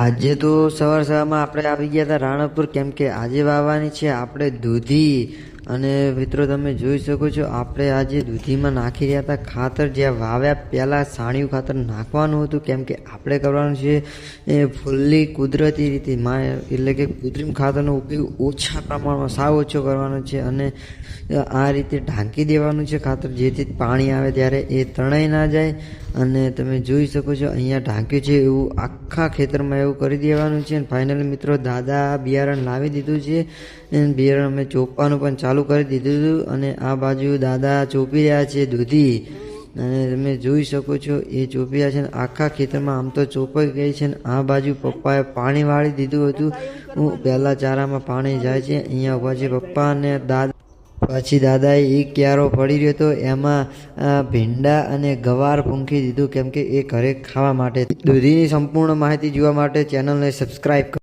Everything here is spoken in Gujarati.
આજે તો સવાર સવારમાં આપણે આવી ગયા હતા રાણકપુર કેમ કે આજે વાવવાની છે આપણે દૂધી. અને મિત્રો, તમે જોઈ શકો છો, આપણે આજે દૂધીમાં નાખી રહ્યા હતા ખાતર. જ્યાં વાવ્યા પહેલાં સાણિયું ખાતર નાખવાનું હતું, કેમ કે આપણે કરવાનું છે એ ફૂલ્લી કુદરતી રીતે. માં, એટલે કે કૃત્રિમ ખાતરનો ઉપયોગ ઓછા પ્રમાણમાં, સાવ ઓછો કરવાનો છે અને આ રીતે ઢાંકી દેવાનું છે ખાતર. જેથી પાણી આવે ત્યારે એ તણાઈ ના જાય. અને તમે જોઈ શકો છો, અહીંયા ઢાંક્યું છે એવું આખા ખેતરમાં એવું કરી દેવાનું છે. અને ફાઇનલી મિત્રો, દાદા બિયારણ લાવી દીધું છે. અને બિયારણ અમે ચોપવાનું પણ ચાલુ કરી દીધું હતું. અને આ બાજુ દાદા ચોપી રહ્યા છે દૂધી. અને તમે જોઈ શકો છો, એ ચોપી રહ્યા છે અને આખા ખેતરમાં આમ તો ચોપાઈ ગઈ છે અને આ બાજુ પપ્પાએ પાણી વાળી દીધું હતું. હું પહેલાં ચારામાં પાણી જાય છે, અહીંયા ઊભા છે પપ્પા અને દાદા પછી દાદાએ એક ક્યારો પડી રહ્યો હતો એમાં ભીંડા અને ગવાર પૂંખી દીધું, કેમ કે એ ઘરે ખાવા માટે. દૂધીની સંપૂર્ણ માહિતી જોવા માટે ચેનલને સબસ્ક્રાઈબ કરો.